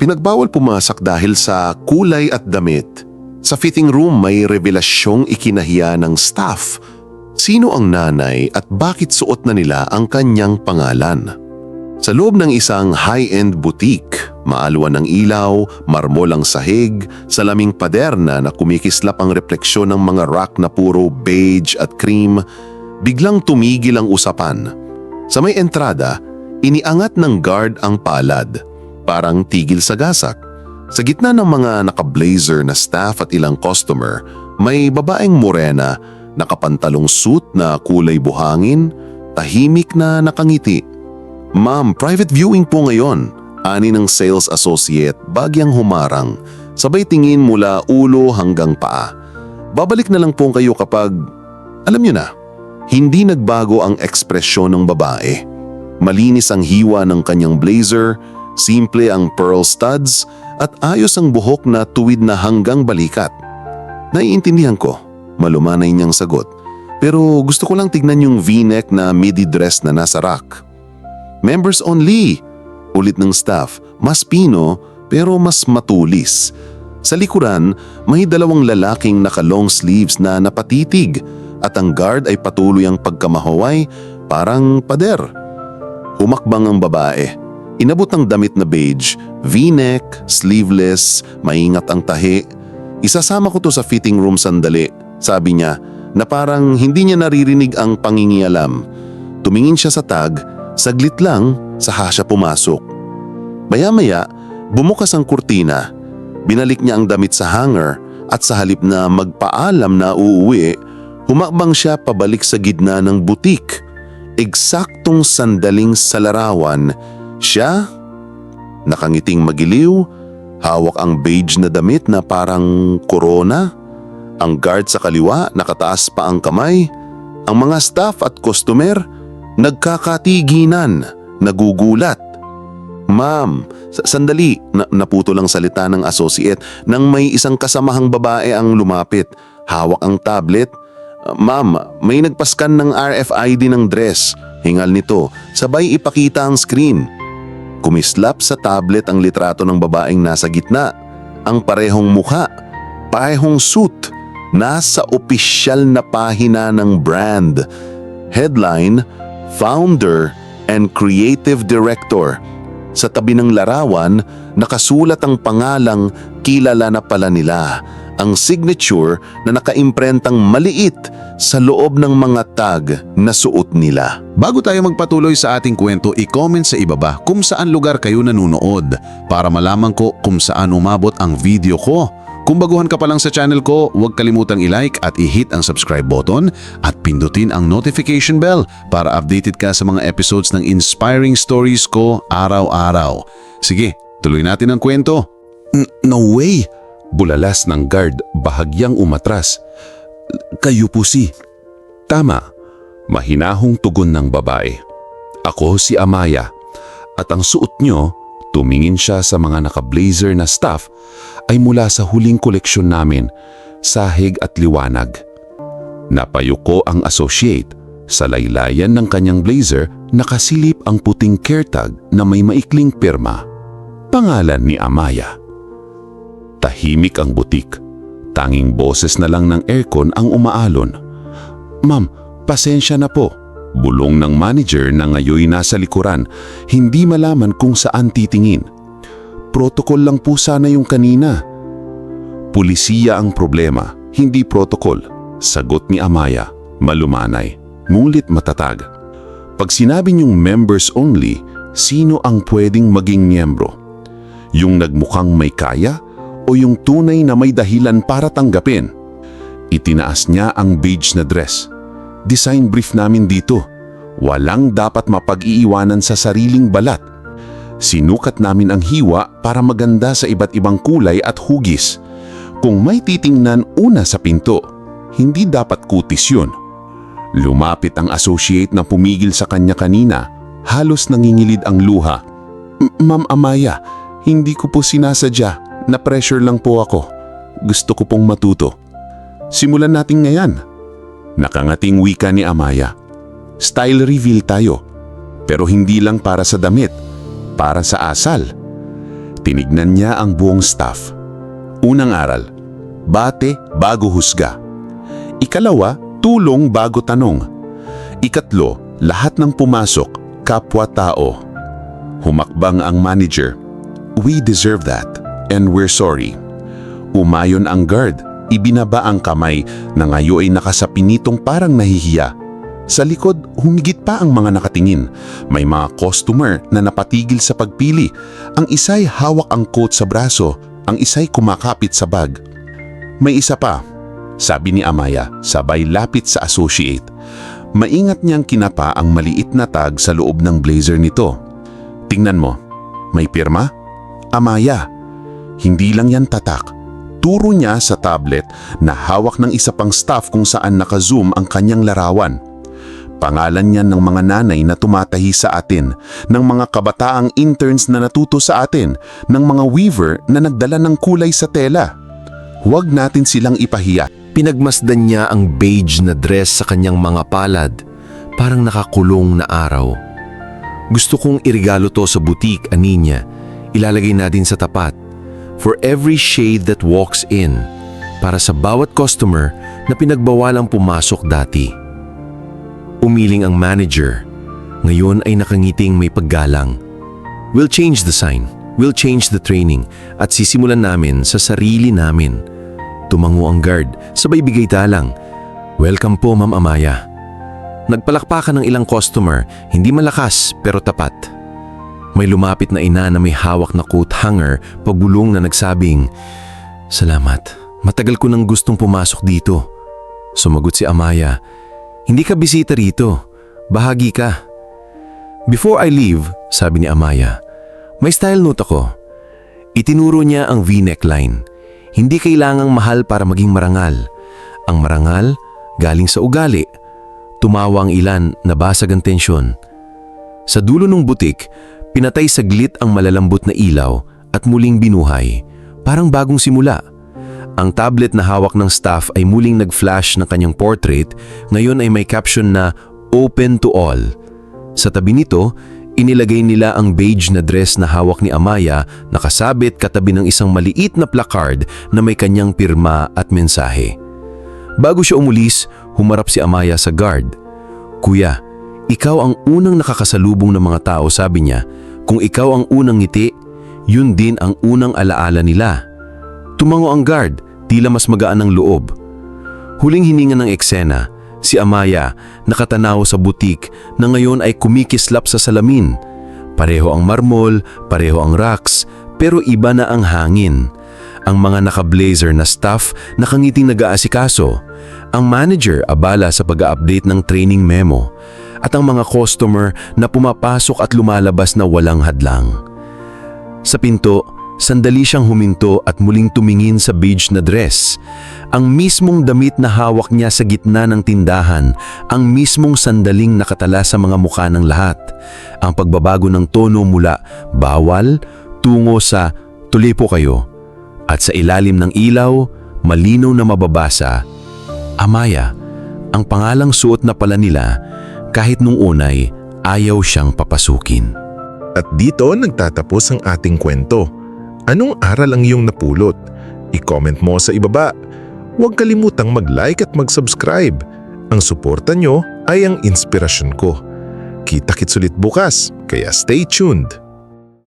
pinagbawal pumasok dahil sa kulay at damit. Sa fitting room may revelasyong ikinahiya ng staff. Sino ang nanay at bakit suot na nila ang kanyang pangalan? Sa loob ng isang high-end boutique, maalwan ng ilaw, marmol ang sahig, salaming paderna na kumikislap ang refleksyon ng mga rack na puro beige at cream, biglang tumigil ang usapan. Sa may entrada, iniangat ng guard ang palad, parang tigil sa gasak. Sa gitna ng mga naka-blazer na staff at ilang customer, may babaeng morena, nakapantalong suit na kulay buhangin, tahimik na nakangiti. Ma'am, private viewing po ngayon. Ani ng sales associate bagyang humarang, sabay tingin mula ulo hanggang paa. Babalik na lang po kayo kapag, alam niyo na, hindi nagbago ang ekspresyon ng babae. Malinis ang hiwa ng kanyang blazer, simple ang pearl studs, at ayos ang buhok na tuwid na hanggang balikat. Naiintindihan ko, malumanay niyang sagot. Pero gusto ko lang tignan yung v-neck na midi dress na nasa rack. Members only. Ulit ng staff, mas pino pero mas matulis. Sa likuran, may dalawang lalaking naka long sleeves na napatitig at ang guard ay patuloy ang pagkamahaway parang pader. Humakbang ang babae. Inabot ang damit na beige, v-neck, sleeveless, maingat ang tahi. Isasama ko to sa fitting room sandali, sabi niya, na parang hindi niya naririnig ang pangingialam. Tumingin siya sa tag, saglit lang, saka siya pumasok. Maya-maya, bumukas ang kurtina. Binalik niya ang damit sa hanger at sa halip na magpaalam na uuwi, humakbang siya pabalik sa gitna ng butik. Eksaktong sandaling sa larawan, siya, nakangiting magiliw, hawak ang beige na damit na parang korona, ang guard sa kaliwa nakataas pa ang kamay, ang mga staff at customer nagkakatiginan, nagugulat. Ma'am, sa- sandali, na, naputo lang salita ng associate nang may isang kasamahang babae ang lumapit. Hawak ang tablet. "Ah, Ma'am, may nagpaskan ng RFID ng dress. Hingal nito, sabay ipakita ang screen. Kumislap sa tablet ang litrato ng babaeng nasa gitna. Ang parehong mukha, parehong suit, nasa opisyal na pahina ng brand. Headline, Founder and Creative Director. Sa tabi ng larawan, nakasulat ang pangalang kilala na pala nila, ang signature na nakaimprentang maliit sa loob ng mga tag na suot nila. Bago tayo magpatuloy sa ating kwento, i-comment sa ibaba kung saan lugar kayo nanunood para malaman ko kung saan umabot ang video ko. Kung baguhan ka pa lang sa channel ko, huwag kalimutang i-like at i-hit ang subscribe button at pindutin ang notification bell para updated ka sa mga episodes ng inspiring stories ko araw-araw. Sige, tuloy natin ang kwento. no way! Bulalas ng guard bahagyang umatras. Kayo po si... Tama, mahinahong tugon ng babae. Ako si Amaya at ang suot nyo, tumingin siya sa mga naka-blazer na staff ay mula sa huling koleksyon namin, sahig at liwanag. Napayuko ang associate sa laylayan ng kanyang blazer nakasilip ang puting care tag na may maikling pirma. Pangalan ni Amaya. Tahimik ang butik. Tanging boses na lang ng aircon ang umaalon. Ma'am, pasensya na po. Bulong ng manager na ngayoy nasa likuran, hindi malaman kung saan titingin. Protocol lang po sana yung kanina. Pulisiya ang problema, hindi protocol. Sagot ni Amaya, malumanay, ngulit matatag. Pag sinabi niyong members only, sino ang pwedeng maging miyembro? Yung nagmukhang may kaya o yung tunay na may dahilan para tanggapin? Itinaas niya ang beige na dress. Design brief namin dito. Walang dapat mapag-iiwanan sa sariling balat. Sinukat namin ang hiwa para maganda sa iba't ibang kulay at hugis. Kung may titingnan una sa pinto, hindi dapat kutis yun. Lumapit ang associate na pumigil sa kanya kanina. Halos nangingilid ang luha. "M- Ma'am Amaya, hindi ko po sinasadya. Na-pressure lang po ako. Gusto ko pong matuto. Simulan natin ngayon. Nakangating wika ni Amaya. Style reveal tayo. Pero hindi lang para sa damit, para sa asal. Tinignan niya ang buong staff. Unang aral, bate bago husga. Ikalawa, tulong bago tanong. Ikatlo, lahat ng pumasok, kapwa-tao. Humakbang ang manager. We deserve that, and we're sorry. Umayon ang guard, ibinaba ang kamay na ngayon ay nakasapinitong parang nahihiya. Sa likod, humigit pa ang mga nakatingin. May mga customer na napatigil sa pagpili. Ang isa'y hawak ang coat sa braso, ang isa'y kumakapit sa bag. May isa pa, sabi ni Amaya, sabay lapit sa associate. Maingat niyang kinapa ang maliit na tag sa loob ng blazer nito. Tingnan mo, may pirma? Amaya. Hindi lang yan tatak. Turo niya sa tablet na hawak ng isa pang staff kung saan naka-zoom ang kanyang larawan. Pangalan niyan ng mga nanay na tumatahi sa atin, ng mga kabataang interns na natuto sa atin, ng mga weaver na nagdala ng kulay sa tela. Huwag natin silang ipahiya. Pinagmasdan niya ang beige na dress sa kanyang mga palad, parang nakakulong na araw. Gusto kong irigalo to sa butik, Aninya. Ilalagay natin sa tapat. For every shade that walks in, para sa bawat customer na pinagbawalang pumasok dati. Umiling ang manager. Ngayon ay nakangiting may paggalang. We'll change the sign. We'll change the training at sisimulan namin sa sarili namin. Tumango ang guard, sabay bigay talang. Welcome po, Ma'am Amaya. Nagpalakpakan ng ilang customer, hindi malakas pero tapat. May lumapit na ina na may hawak na coat hanger, pagbulong na nagsabing, Salamat, matagal ko nang gustong pumasok dito. Sumagot si Amaya, Hindi ka bisita rito, bahagi ka. Before I leave, sabi ni Amaya, may style note ako. Itinuro niya ang V-neck line. Hindi kailangang mahal para maging marangal. Ang marangal, galing sa ugali. Tumawa ang ilan, nabasag ang tensyon. Sa dulo ng butik, pinatay saglit ang malalambot na ilaw at muling binuhay, parang bagong simula. Ang tablet na hawak ng staff ay muling nag-flash ng kanyang portrait, ngayon ay may caption na Open to All. Sa tabi nito, inilagay nila ang beige na dress na hawak ni Amaya nakasabit katabi ng isang maliit na placard na may kanyang pirma at mensahe. Bago siya umulis, humarap si Amaya sa guard. Kuya, ikaw ang unang nakakasalubong ng mga tao, sabi niya. Kung ikaw ang unang ngiti, yun din ang unang alaala nila. Tumango ang guard, tila mas magaan ang loob. Huling hininga ng eksena, si Amaya nakatanaw sa butik na ngayon ay kumikislap sa salamin. Pareho ang marmol, pareho ang racks, pero iba na ang hangin. Ang mga naka-blazer na staff nakangiting nag-aasikaso. Ang manager abala sa pag-update ng training memo. At ang mga customer na pumapasok at lumalabas na walang hadlang. Sa pinto, sandali siyang huminto at muling tumingin sa beige na dress. Ang mismong damit na hawak niya sa gitna ng tindahan, ang mismong sandaling nakatala sa mga mukha ng lahat. Ang pagbabago ng tono mula bawal tungo sa tuloy po kayo. At sa ilalim ng ilaw, malinaw na mababasa, Amaya, ang pangalang suot na pala nila kahit nung unay ayaw siyang papasukin. At dito nagtatapos ang ating kwento. Anong aral ang iyong napulot? I-comment mo sa ibaba. Huwag kalimutang mag-like at mag-subscribe. Ang suporta nyo ay ang inspirasyon ko. Kita-kits ulit bukas, kaya stay tuned.